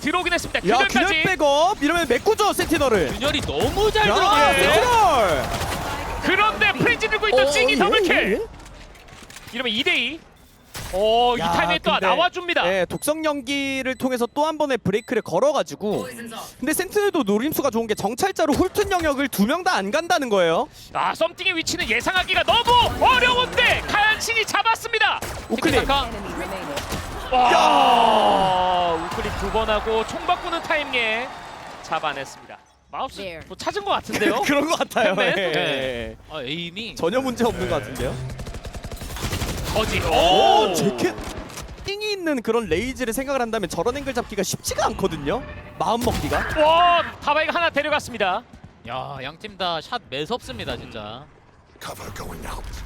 들어오긴 했습니다. 야 균열 균열까지. 백업 이러면 메꾸죠 센티널을. 균열이 너무 잘 야 들어가요. 센티널. 그런데 프렌즈 들고 있던 어, 찡이 예, 더블킬. 예. 이러면 2대2. 오, 이 야, 타임에 또 근데, 나와줍니다. 네, 독성 연기를 통해서 또 한 번의 브레이크를 걸어가지고 근데 센트널도 노림수가 좋은 게 정찰자로 홀튼 영역을 두 명 다 안 간다는 거예요. 아, 썸띵의 위치는 예상하기가 너무 어려운데 카얀신이 잡았습니다. 우클릭. 티키타카. 와, 우클릭 두 번 하고 총 바꾸는 타임에 잡아냈습니다. 마우스 There. 뭐 찾은 것 같은데요? 그런 것 같아요. 네. 예. 네. 아, 에임이 전혀 문제 없는 것 같은데요. 거지. 오, 제켓 띵이 있는 그런 레이즈를 생각을 한다면 저런 앵글 잡기가 쉽지가 않거든요. 마음 먹기가. 와, 다바이가 하나 데려갔습니다. 야, 양 팀 다 샷 매섭습니다, 진짜.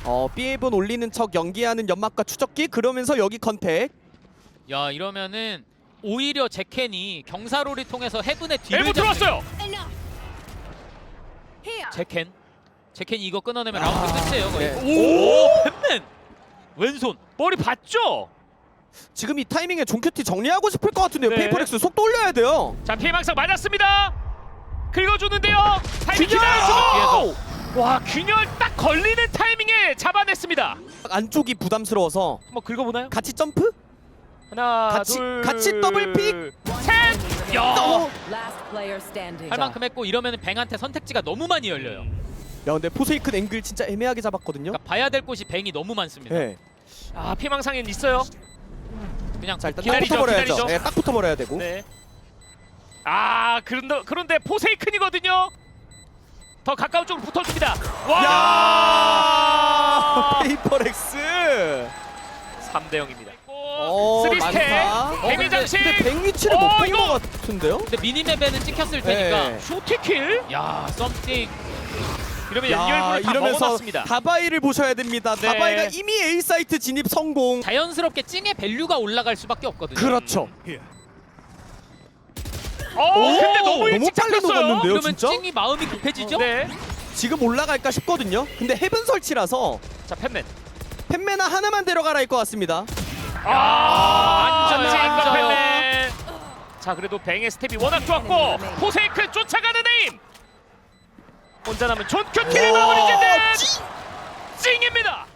어, B앱은 올리는 척 연기하는 연막과 추적기 그러면서 여기 컨택. 야, 이러면은 오히려 제켄이 경사로를 통해서 헤븐의 뒤를 엘보 잡는- 들어왔어요. 제켄. 제켄이 이거 끊어내면 라운드 끝이에요, 거의. 네. 오, 팬맨. 왼손. 머리 봤죠? 지금 이 타이밍에 종큐티 정리하고 싶을 것 같은데요. 네. 페이퍼렉스 속도 올려야 돼요. 자, 피해 망상 맞았습니다. 긁어주는데요. 타이밍 균열! 기다려주고. 와, 균열 딱 걸리는 타이밍에 잡아냈습니다. 안쪽이 부담스러워서 한번 긁어보나요? 같이 점프? 하나, 같이- 둘, 같이 더블 픽? 셋. 야. 할 만큼 했고 이러면 뱅한테 선택지가 너무 많이 열려요. 야 근데 포세이큰 앵글 진짜 애매하게 잡았거든요. 그러니까 봐야 될 곳이 뱅이 너무 많습니다. 네. 아, 피해망상엔 있어요. 그냥 자 일단 기다리죠, 딱 붙어 버려야죠. 기다리죠. 네, 딱 붙어 버려야 되고. 네. 아, 그런데 그런데 포세이큰이거든요. 더 가까운 쪽으로 붙어줍니다. 와! 야 페이퍼렉스. 3대 0입니다. 어, 쓰리 스텝. 많다. 뱅의 근데- 장식. 근데 뱅 위치를 어, 못 본 이거- 것 같은데요? 근데 미니맵에는 찍혔을 테니까. 네. 쇼티킬. 야, 썸띵. 이러면 야 연결부를 다 이러면서 먹어놨습니다. 다바이를 보셔야 됩니다. 네. 다바이가 이미 A 사이트 진입 성공. 자연스럽게 찡의 밸류가 올라갈 수밖에 없거든요. 그렇죠. 어, 오, 근데 너무 일찍 너무 빨리 잡혔어요. 녹았는데요? 이러면 진짜? 찡이 마음이 급해지죠? 네. 지금 올라갈까 싶거든요. 근데 헤븐 설치라서 자, 팬맨. 팬메나 하나만 데려가라 할 것 같습니다. 아, 앉아요. 팬맨. 자, 그래도 뱅의 스텝이 워낙 좋았고 포세이큰 쫓아가는 에임. 혼자 남은 존 큐티를 오, 마무리 짓는 찡! 찡입니다.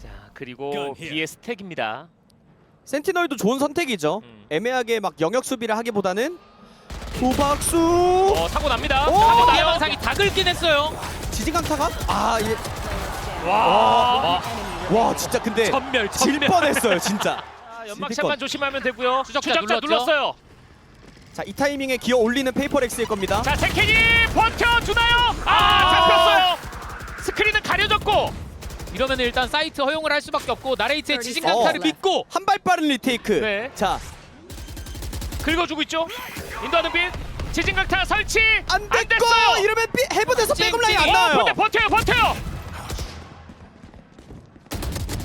자, 그리고 B의 스택입니다. 센티널도 좋은 선택이죠. 음. 애매하게 막 영역 수비를 하기보다는 도박수 어, 사고 납니다. 오! 사고 나요. 피해망상이 다 긁긴 했어요. 지진강타가 아 예. 와. 와 진짜 근데 전멸, 질 전멸. 뻔했어요 진짜. 아, 연막샷만 조심하면 되고요. 추적자 추적자 눌렀죠? 눌렀어요. 자 이 타이밍에 기어 올리는 페이퍼렉스일 겁니다. 자, 제켄이 버텨 주나요? 아, 잡혔어요. 스크린은 가려졌고. 이러면 일단 사이트 허용을 할 수밖에 없고 나레이트의 어. 지진 강타를 믿고 한 발 빠른 리테이크. 네. 자 긁어주고 있죠. 인도하는 빛. 지진 강타 설치. 안 됐고 됐어요. 이러면 삐, 찡, 백업 라인 찡. 안 어, 나와요. 근데 버텨요, 버텨요.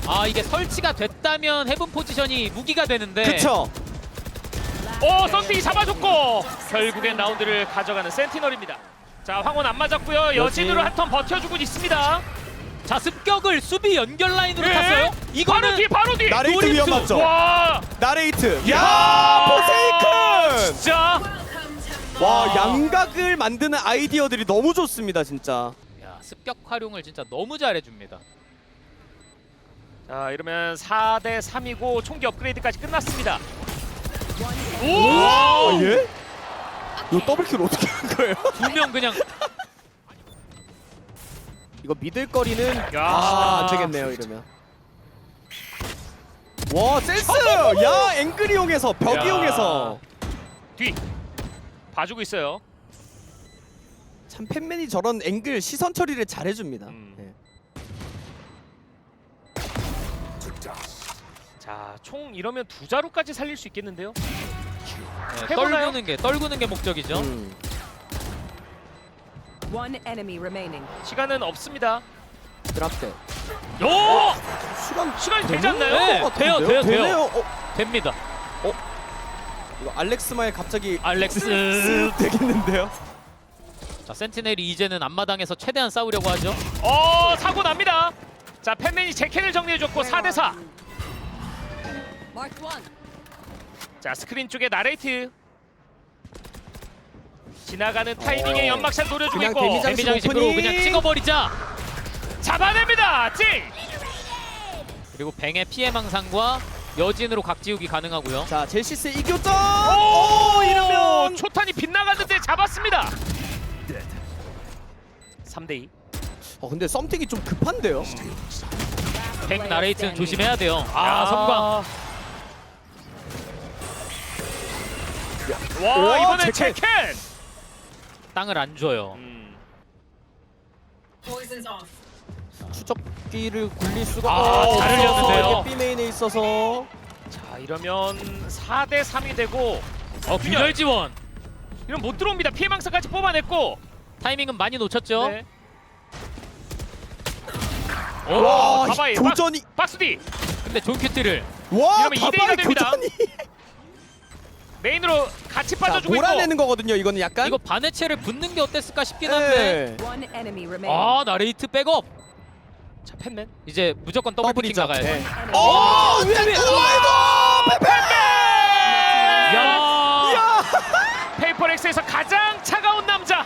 아 이게 설치가 됐다면 헤븐 포지션이 무기가 되는데 그쵸. 오, 썬팅이 잡아줬고 결국엔 라운드를 가져가는 센티널입니다. 자, 황혼 안 맞았고요. 여진으로 한 턴 버텨주고 있습니다. 자 습격을 수비 연결 라인으로 네. 탔어요. 바로 이거는 뒤, 바로 뒤. 나레이트 노림수. 위험하죠. 와, 나레이트. 야! 야 포세이큰. 진짜. 와 양각을 만드는 아이디어들이 너무 좋습니다 진짜. 야, 습격 활용을 진짜 너무 잘해줍니다. 자, 이러면 4대 3이고 총기 업그레이드까지 끝났습니다. 아, 오! 예? 이거 더블킬 어떻게 한 거예요? 두 명 그냥 이거 믿을 거리는 야. 아, 안 되겠네요 이러면. 와 센스! 야 앵글 이용해서 벽 야. 이용해서 뒤. 봐주고 있어요. 참 팬맨이 저런 앵글 시선 처리를 잘해줍니다. 음. 자, 총 이러면 두 자루까지 살릴 수 있겠는데요? 네, 해보나요? 떨구는 게 떨구는 게 목적이죠. 음. One enemy remaining. 시간은 없습니다. 드랍 때 오! 시간 시간이 되지 않나요? 네. 것 돼요, 같은데요? 돼요, 돼요. 되네요. 어, 됩니다. 이거 알렉스마일 갑자기 알렉스. 쓱 되겠는데요? 자 센티넬이 이제는 앞마당에서 최대한 싸우려고 하죠. 어, 사고 납니다. 자, 팬맨이 제캔을 정리해줬고 4대 4. 자 스크린 쪽에 나레이트 지나가는 타이밍에 어. 연막샷 노려주고 그냥 있고 데미장- 데미장식으로 오프닝. 그냥 찍어버리자. 잡아냅니다 찡 그리고 뱅의 피해 망상과 여진으로 각지우기 가능하고요. 자 젤시스 이교점. 오, 오 이러면 초탄이 빗나갔는데 잡았습니다 3대2 어 근데 썸띵이 좀 급한데요. 뱅 나레이트는 조심해야 돼요. 아 성광. 와 오, 이번엔 제켄. 제켄 땅을 안 줘요. 음. 추적기를 굴릴 수가 아, 어, 잘 없어서 흘렸는데요. B 메인에 있어서 자 이러면 4대 3이 되고 어 균열 지원. 이러면 못 들어옵니다 피해망사까지 뽑아냈고 타이밍은 많이 놓쳤죠. 네. 오, 와 가바이, 이 교전이 박스디 근데 존 큐티를 와 이러면 이대 이가 가바의 됩니다. 교전이 메인으로 같이 자, 빠져주고 있고 몰아내는 거거든요. 이거는 약간 이거 바네체를 붙는 게 어땠을까 싶긴 한데. 네. One enemy remaining. 아 나레이트 백업. 자 팬맨 이제 무조건 더블 피킹 더블이죠. 나가야죠. 네. Enemy. 어 위에 우와이도 페페. 야. 야. 페이퍼렉스에서 가장 차가운 남자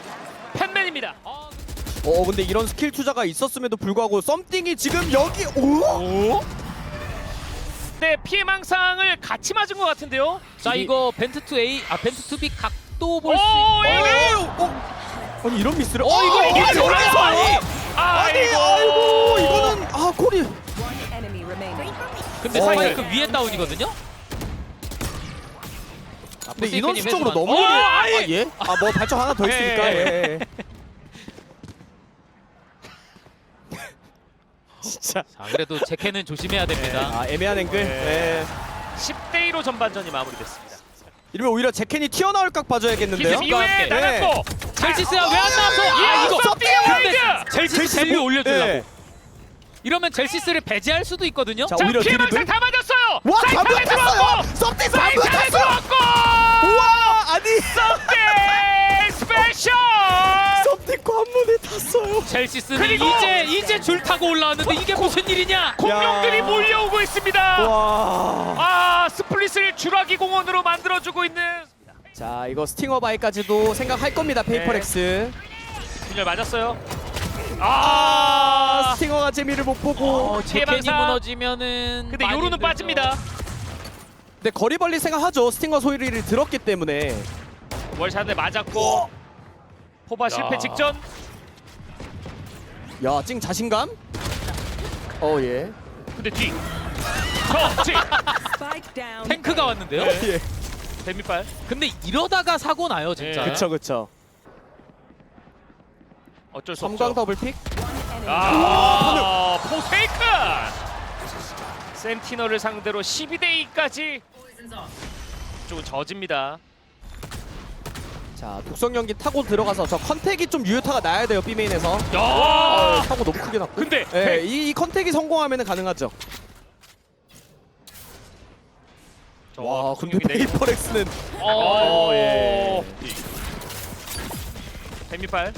팬맨입니다 아, 어 근데 이런 스킬 투자가 있었음에도 불구하고 썸띵이 지금 여기 오? 네 피해망상을 같이 맞은 것 같은데요 자 이거 벤트 투 A 아 벤트 투 B 각도 볼 수 오, 있. 예. 어, 어. 아니 이런 미스를 어, 이거 이게 아니? 여기서 아니 아니 아이고 아이고 이거는 아 콜이 One enemy remaining. 근데 어, 스파이크 위에 다운이거든요. 아, 근데 인원수적으로 너무 어, 유리해. 아, 아, 예? 아 뭐 발전 하나 더 예, 있으니까 예. 예. 진짜 자 그래도 제케는 조심해야 됩니다. 아 애매한 앵글 네. 예. 10대 2로 전반전이 마무리됐습니다 이러면 오히려 제켄이 튀어나올 각 봐줘야겠는데요 기습 이후에 함께. 나갔고 첼시스야 왜 안 나왔어? 아아 이거 근데 와이드 젤시스 젤리 올려주려고. 예. 이러면 젤시스를 배제할 수도 있거든요. 자, 자 오히려 피해망상 드리블. 다 맞았어요 와 들어왔고 사이트 반면 안에 탔어요 들어왔고 우와 아니 썸띵 첼시스는 그리고- 이제 이제 줄 타고 올라왔는데 이게 무슨 일이냐? 공룡들이 야. 몰려오고 있습니다 와. 아 스플릿을 주라기 공원으로 만들어주고 있는 자 이거 스팅어 바이까지도 생각할 겁니다 페이퍼렉스 균열 맞았어요 아 아 스팅어가 재미를 못 보고 어, 제켄이 피해망상. 무너지면은 근데 많이 요루는 힘들죠. 빠집니다 근데 거리 벌리 생각하죠 스팅어 소리를 들었기 때문에 월샷에 맞았고 포바 실패 야. 직전 야 찡 자신감 어 예 근데 뒤 Spike down. 탱크가 왔는데요. 네. 예. 데미빨 근데 이러다가 사고 나요 진짜. 네. 그쵸 그쵸 어쩔 수 섬광 없죠 더블픽. 아 포세이크 센티널을 상대로 12대 2까지 쪽은 저집니다 자 독성 연기 타고 들어가서 저 컨택이 좀 유효타가 나야 돼요 B메인에서. 야! 타고 너무 크게 났고. 근데 예, 이, 이 컨택이 성공하면 가능하죠. 저 와 근데 공룡이 내리고. 페이퍼렉스는 어, 예. 데미빨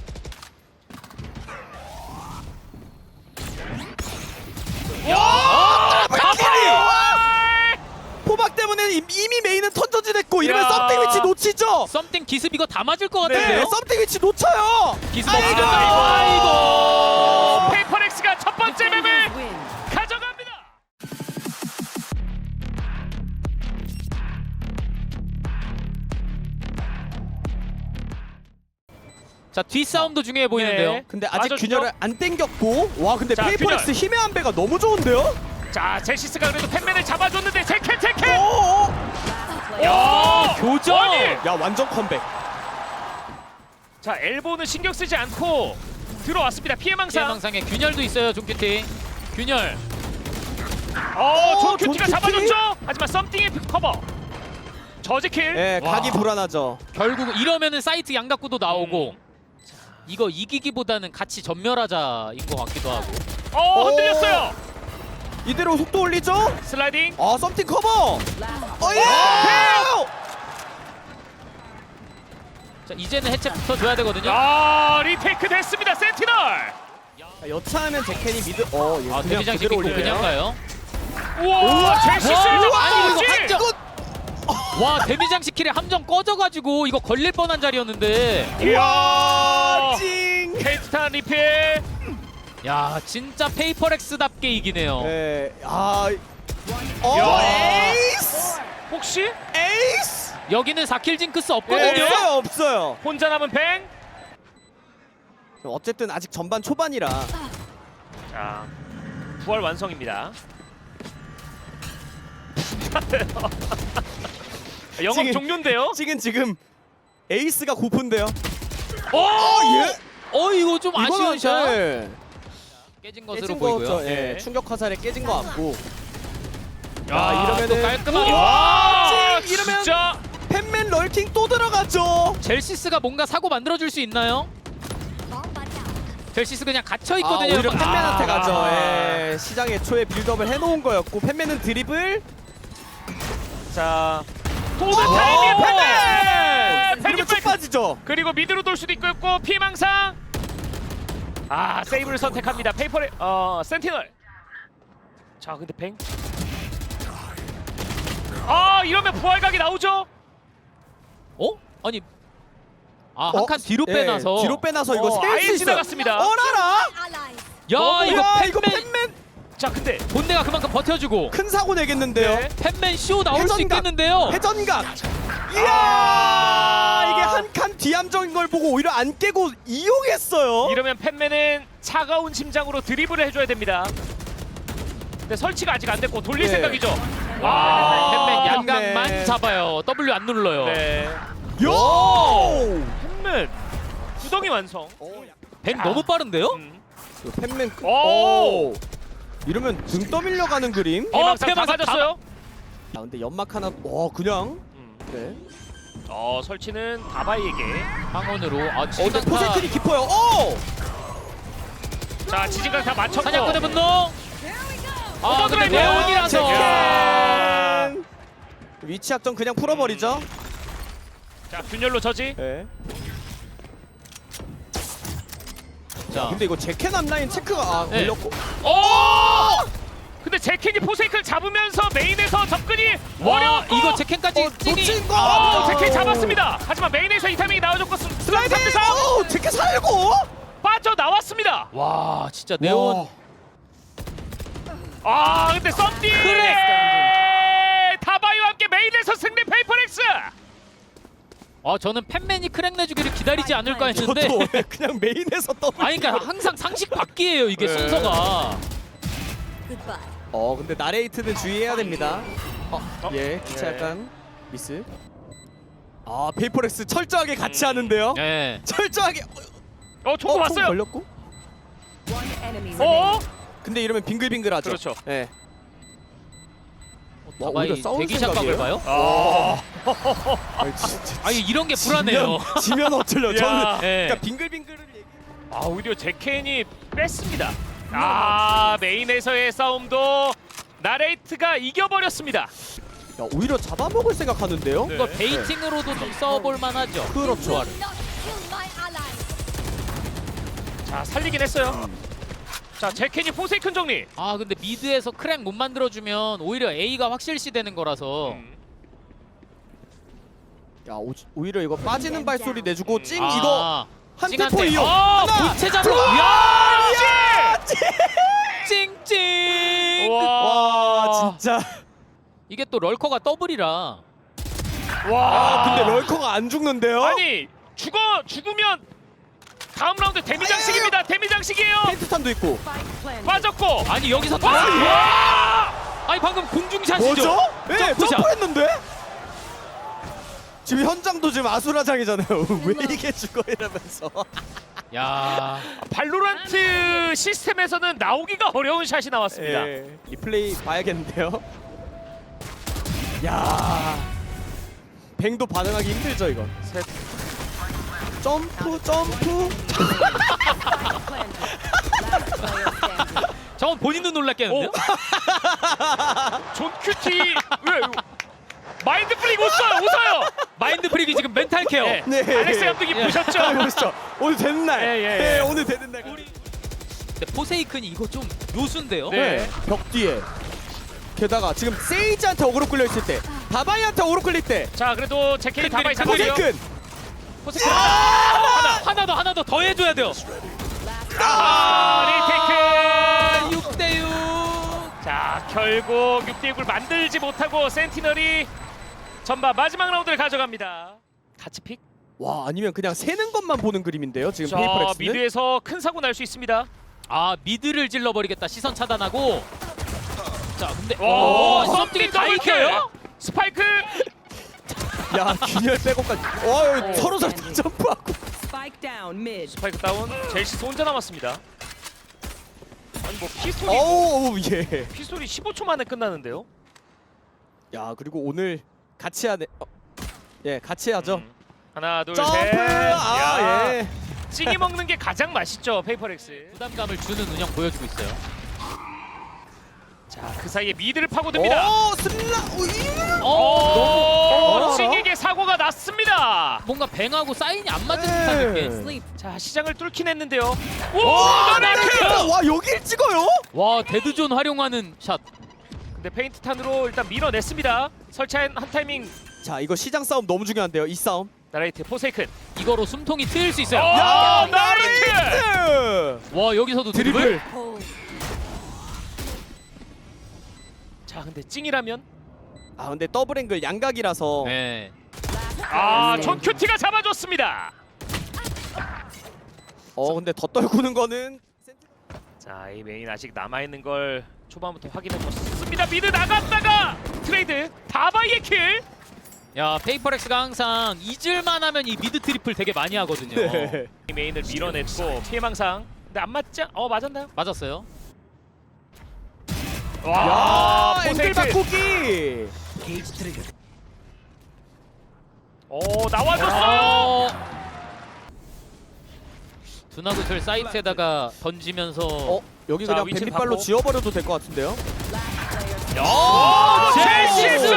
와! 가파리! 포박 때문에 이- 이미 메인은 턴저지됐고 이러면 야. 썸띵 위치 놓치죠 썸띵 기습 이거 다 맞을 것 네, 같은데요. 썸띵 위치 놓쳐요 기습 아이고! 없으면 아이고. 페이퍼렉스가 첫 번째 맵을. 가져갑니다. 자 뒷싸움도 중요해 보이는데요. 네. 근데 아직 맞아주죠? 균열을 안 땡겼고 와 근데 자, 페이퍼렉스 힘의 한 배가 너무 좋은데요? 자, 젤시스가 그래도 팬맨을 잡아줬는데 제켄 제켄. 어어 야, 교전! 아니! 야 완전 컴백 자, 엘보는 신경 쓰지 않고 들어왔습니다. 피해망상. 피해망상에 균열도 있어요 존키티. 균열. 어, 어, 존 큐티가 존 큐티? 잡아줬죠. 하지만 썸띵의 커버. 저지킬. 예 와. 각이 불안하죠 결국 이러면은 사이트 양각구도 나오고 음. 이거 이기기보다는 같이 전멸하자인 것 같기도 하고. 어, 흔들렸어요. 이대로 속도 올리죠? 슬라이딩. 아 썸띵 커버 어예 자 이제는 해체 붙어줘야 되거든요. 아, 리테이크 됐습니다. 센티널. 자, 여차하면 제켄이 미드 어 예, 아 그냥 그대로 올리네요 그냥 가요. 우와, 젤시스를 와, 잡아줬지. 아니, 이거 이거 와 데미장식 킬에 함정 꺼져가지고 이거 걸릴 뻔한 자리였는데 이야 찡. 케이트탄 리필 야 진짜 페이퍼렉스답게 이기네요. 네. 아. 어, 야. 에이스. 혹시 에이스. 여기는 4킬 징크스 네. 없거든요. 없어요, 없어요. 혼자 남은 뱅? 어쨌든 아직 전반 초반이라. 자 부활 완성입니다 영업 지금- 종료인데요? 지금 지금 에이스가 고픈데요. 오! 예. 어 이거 좀 아쉬운 샷 네. 깨진 것으로 깨진 보이고요. 거죠. 예. 네. 충격 화살에 깨진 거 같고. 야, 아, 이러면은 또 깔끔하게 와 찡! 이러면- 진짜 팬맨 럴킹 또 들어가죠. 젤시스가 뭔가 사고 만들어 줄 수 있나요? 젤시스 그냥 갇혀 아, 있거든요. 오히려 팬맨한테 아. 가죠. 예. 시장 애초에 빌드업을 해놓은 거였고 팬맨은 드리블. 자 도는 타이밍 팬맨! 이러면 팬맨 쭉 빠지죠. 그리고 미드로 돌 수도 있고 피망상 아 세이브를 선택합니다 페이퍼레 어 센티널 자 근데 뱅 아 이러면 부활각이 나오죠 어? 아니 아한 어? 칸 뒤로 예, 빼놔서 뒤로 빼놔서 이거 어, 셀 아예 수. 지나갔습니다. 어라라. 야 너무- 이거 야, 팬맨 이거 팬맨 자 근데 본대가 그만큼 버텨주고 큰 사고 내겠는데요. 네. 팬맨 쇼 나올 수 회전각. 있겠는데요. 회전각. 이야 아. 한칸 뒤함정인 걸 보고 오히려 안 깨고 이용했어요. 이러면 팬맨은 차가운 심장으로 드리블을 해줘야 됩니다 근데 설치가 아직 안 됐고 돌릴 네. 생각이죠 와 팬맨 양각만 팬맨. 잡아요. W 안 눌러요. 네 요. 팬맨 구덩이 완성 벤 너무 빠른데요? 음. 팬맨. 그- 오! 오. 이러면 등 떠밀려 가는 그림. 어, 다 피망상 맞았어요 아 근데 연막 하나. 와 그냥. 음. 네. 어 설치는 다바이에게 황혼으로 아 어 근데 지금 포세틀이 깊어요. 오. 자 지진강 다 맞췄고 사냥꾼의 분노. 아 근데 야. 체크. 위치 확정 그냥 풀어버리죠. 자 균열로 저지 네. 자 근데 이거 제켄 앞라인 체크가 아, 네. 걸렸고. 오! 근데 제켄이 포세이크를 잡으면서 메인에서 접근이 와 어려웠고 이거 제켄까지 어, 찡이 놓친 거. 아, 아, 제켄 잡았습니다. 하지만 메인에서 이 타이밍이 나와줬고 스- 슬라이드 슬라이드. 3대3 오 제켄 살고. 빠져 나왔습니다. 와 진짜 네온 와. 아 근데 썸디 그래. 다바이와 함께 메인에서 승리 페이퍼렉스 아 저는 팬맨이 크랙 내주기를 기다리지 않을까 했는데 저도 그냥 메인에서 떠. 아니 그러니까 항상 상식 바뀌에요 이게 네. 순서가 어 근데 나레이트는 주의해야 됩니다. 어, 예, 기차 네. 약간 미스. 아 페이퍼렉스 철저하게 같이 하는데요. 예. 철저하게. 어 총구 어, 총 봤어요 걸렸고. 어. 근데 이러면 빙글빙글하죠. 그렇죠. 예. 와, 다바이 오히려 싸울 대기 샷각을 생각이에요? 봐요? 아, 아니, 진짜 아니 이런 게 불안해요. 지면, 지면 어쩌려. 야. 저는 예. 그러니까 빙글빙글을 얘기. 아 오히려 제켄이 뺐습니다 아 메인에서의 싸움도 나레이트가 이겨버렸습니다 야, 오히려 잡아먹을 생각하는데요. 네. 이거 베이팅으로도 좀 써볼 만하죠. 그렇죠. 자 살리긴 했어요 자 제켄이 포세이큰 정리 아 근데 미드에서 크랙 못 만들어주면 오히려 A가 확실시 되는 거라서 음. 야 오, 오히려 이거 빠지는 발소리 내주고 찡 아, 이거 한 찡한테. 템포 이용. 아 하나, 본체 잡아. 야 찡! 찡찡. 와 진짜. 이게 또 럴커가 더블이라. 와 아 근데 럴커가 안 죽는데요? 아니 죽어 죽으면 다음 라운드 데미 장식입니다 데미 장식이에요 펜트탄도 있고. 빠졌고 아니 여기서 또. 와! 아니 방금 공중샷이죠. 뭐죠? 예, 점프샷. 점프했는데? 지금 현장도 지금 아수라장이잖아요. 왜 이게 죽어 이러면서. 야. 발로란트 시스템에서는 나오기가 어려운 샷이 나왔습니다 예, 리플레이 봐야겠는데요. 야, 뱅도 반응하기 힘들죠 이거. 셋. 점프 점프. 저건 본인도 놀랐겠는데요? 오. 존 큐티 왜 마인드 프릭 웃어요 웃어요 멘탈 케어. 네. 네. 알렉스 감독이 예. 보셨죠? 아, 보시죠. 오늘 되는 날. 예, 예, 예. 네, 오늘 되는 날. 근데 포세이큰이 이거 좀 요수인데요. 네. 네, 벽 뒤에. 게다가 지금 세이지한테 어그로 끌려 있을 때 다바이한테 오로클릭 때자 그래도 제켄이 큰 다바이 장거리요. 포세이큰 포세이큰. 하나 하나 더 하나 더 더 해줘야 돼요. 아 리테이크. 6대 6. 자 결국 6대6을 만들지 못하고 센티널이 전반 마지막 라운드를 가져갑니다. 같이 픽. 와 아니면 그냥 세는 것만 보는 그림인데요 지금 자 페이퍼렉스는 미드에서 큰 사고 날 수 있습니다. 아 미드를 찔러버리겠다 시선 차단하고. 자 근데 오, 오 썸띵 썸띵이 다. 익혀요? 스파이크. 야 균열 빼고까지 와 오, 서로 서로. 점프하고 Spike down mid. 스파이크 다운. 젤시스 혼자 남았습니다. 아니 뭐 피스톨이 어우 예. 피스톨이 15초 만에 끝나는데요. 야 그리고 오늘 같이 하네 어, 예 같이 하죠 음. 하나 둘 점프 셋. 야, 아예 찌개 먹는 게 가장 맛있죠 페이퍼렉스. 부담감을 주는 운영 보여주고 있어요. 자 그 사이에 미드를 파고듭니다. 오 슬라 오이 어, 오, 너무- 찌개에게 사고가 났습니다. 뭔가 뱅하고 사인이 안 맞은 네. 듯한 느낌. Sleep. 자 시장을 뚫긴 했는데요. 오, 와 너네크! 와 여길 찍어요 와 데드존 활용하는 샷. 근데 페인트 탄으로 일단 밀어냈습니다. 설치한 한 타이밍 자 이거 시장 싸움 너무 중요한데요 이 싸움 나라이트 포세이큰. 이거로 숨통이 트일 수 있어요. 어! 야 나이트! 나이트 와 여기서도 드리블. 드리블. 자 근데 찡이라면 아 근데 더블 앵글 양각이라서 네. 아, 네. 전 큐티가 잡아줬습니다. 어 근데 더 떨구는 거는 자, 이 메인 아직 남아 있는 걸 초반부터 확인해 줬습니다. 미드 나갔다가 트레이드 다바이의 킬. 야 페이퍼렉스가 항상 잊을만 하면 이 미드 트리플 되게 많이 하거든요. 네. 이 메인을 밀어냈고 피해망상. 근데 안 맞자? 어 맞았나요? 맞았어요. 와, 야 포세이큰. 바꾸기 오 나와줬어요. 어. 두나구슬 사이트에다가 던지면서 어 여기 자, 그냥 바꿔. 지워버려도 될 것 같은데요 player. 오, 젤시스!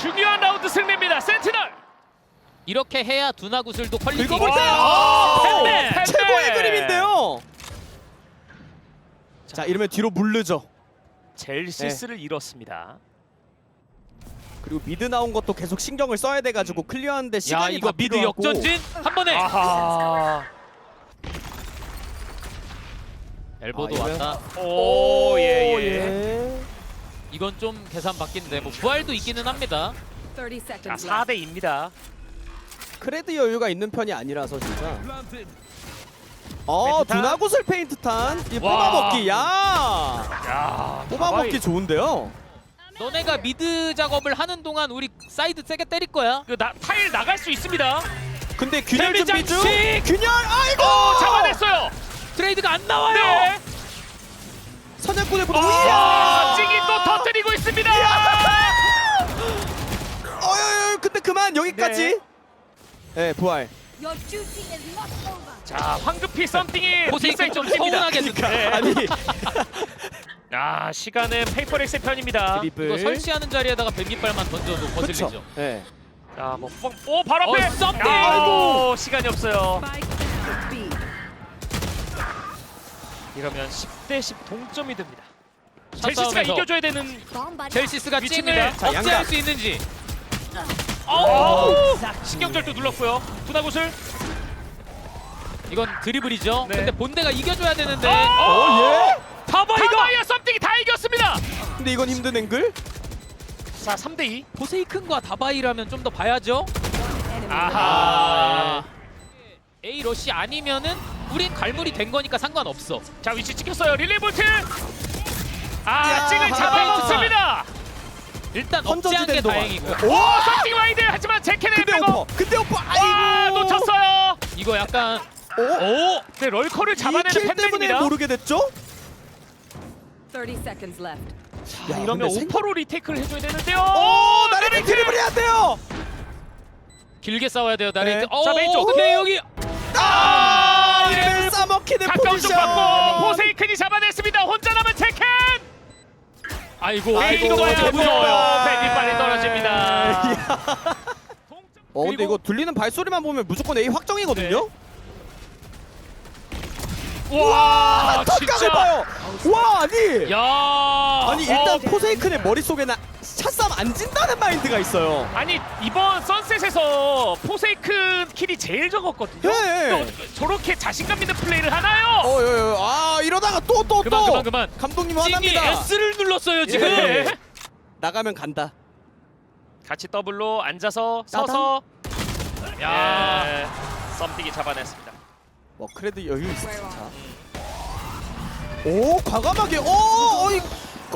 중요한 라운드 승리입니다. 센티널. 이렇게 해야 두나 구슬도 퀄리티? 있게- 오, 팬네! 팬네! 최고의 그림인데요 자 이러면 뒤로 물르죠 젤시스를 잃었습니다. 그리고 미드 나온 것도 계속 신경을 써야 돼가지고 클리어하는데 야 시간이 이거 다 미드 필요하고. 역전진 한 번에 아하. 엘보도 아, 이거요? 왔다. 오, 예, 예. 예. 이건 좀 계산 바뀐데 뭐 부활도 있기는 합니다. 30 자, seconds 4대 left. 2입니다. 크레드 여유가 있는 편이 아니라서 진짜 어 페인트 탄? 두나구슬 페인트 탄 이 와. 뽑아먹기 야 야, 뽑아먹기 좋은데요 너네가 미드 작업을 하는 동안 우리 사이드 세게 때릴 거야. 그 나, 타일 나갈 수 있습니다. 근데 균열 데뷔 준비 중 장식! 균열 아이고 오, 잡아냈어요. 트레이드가 안 나와요. 네. 선약군의 보도 아, 찡이 또 터뜨리고 있습니다. 어여여 근데 그만 여기까지 네 부활 Your duty is not over. 자, 황급히 썸띵이 포세이큰 좀 서운하게 씁니다. 듣네. 아니 아, 시간은 페이퍼렉스의 편입니다. 드리블 이거 설치하는 자리에다가 뱀깃발만 던져도 거슬리죠. 네. 자, 뭐, 뻥- 오, 바로 앞에. 어, 썸띵! 아이고, 시간이 없어요. Spike down B. 이러면 10대 10 동점이 됩니다. 샷 젤시스가 싸움에서 이겨줘야 되는 젤시스가 위치입니다. 찡을 자, 억제할 양각. 수 있는지. 오! 신경절도 눌렀고요. 두나구슬. 이건 드리블이죠. 네. 근데 본대가 이겨줘야 되는데. 어, 어, 예? 다바이어 썸띵이 다 이겼습니다. 근데 이건 힘든 앵글 자, 3대 2. 포세이큰과 다바이라면 좀 더 봐야죠. 아하. A 러시 아니면은 우린 갈물이 된 거니까 상관없어. 자, 위치 찍혔어요. 릴레이 볼트. 아, 야, 찡을 잡아먹습니다. 일단 억제한 게 던져주된 동안 다행이고. 오, 썸띵 와이드. 하지만 제켄의 근데. 오퍼 근데 오퍼 와, 아이고 놓쳤어요. 이거 약간 오? 오 네, 럴커를 잡아내는 이킬 때문에 팬들입니다. 모르게 됐죠? 30 seconds left. 자, 야, 이러면 근데 오퍼로 리테이크를 해줘야 되는데요. 오 나레미 드리블 해야 돼요 길게 싸워야 돼요 나레이트. 네. 어, 자, 왼쪽. 오케이 여기. 아 예. 이를 싸먹히는 가까운 쪽 포지션 받고 포세이큰이 잡아냈습니다. 혼자 남은 제켄. 아이고. 아이고. 너무 무서워요. 좋아요. 팬이 빨리 떨어집니다. 어 근데 그리고- 이거 들리는 발소리만 보면 무조건 A 확정이거든요? 와, 와 턱각을 봐요. 와 아니. 야. 아니 일단 어. 포세이큰의 머릿속에는 샷싸움 안 진다는 마인드가 있어요. 아니 이번 선셋에서 포세이큰 킬이 제일 적었거든요. 네. 또 저렇게 자신감 있는 플레이를 하나요? 어, 여, 여, 아 이러다가 또 또 또. 그만, 그만, 그만. 감독님 찡이 화납니다. S를 눌렀어요 지금. 예. 나가면 간다. 같이 더블로 앉아서. 서서 야. 예, 썸뛰기 잡아냈습니다. 와 그래도 여유 있어 진짜. 오 과감하게. 오 어, 이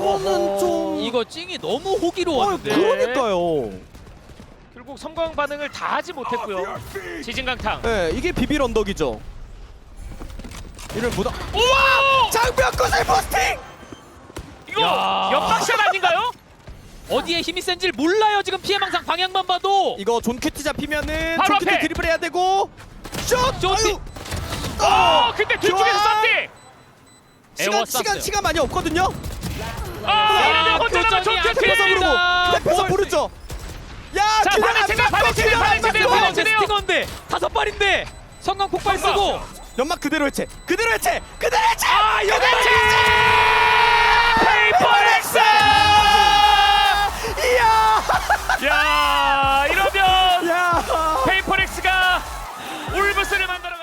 거는 좀. 이거 찡이 너무 어, 호기로웠는데. 그러니까요. 결국 성공 반응을 다 하지 못했고요. 지진강탕. 네, 이게 비빌 언덕이죠. 이를 묻어. 우와! 장벽 구슬 포스팅. 이거 야. 연막샷 아닌가요? 어디에 힘이 센지 를 몰라요 지금 피해망상 방향만 봐도. 이거 존 큐티 잡히면은 바로 존 큐티 앞에. 드리블 해야 되고. 슛. 존 아유. 어, 근데 뒤쪽에서. 썸띵. 시간 시간 쌌어요. 시간 많이 없거든요. 아, 어쩌다가 좋겠습니다. 뺏어서 부르죠. 야, 자, 바로 체면, 바로 체면, 바로 체면, 바로 체면. 스팅어인데 다섯 발인데 성광 폭발 쓰고 연막 그대로 해체, 그대로 해체, 그대로 해체. 아, 그대로 해체. 페이퍼렉스. 이야. 야, 이러면 페이퍼렉스가 울브스를 만들어.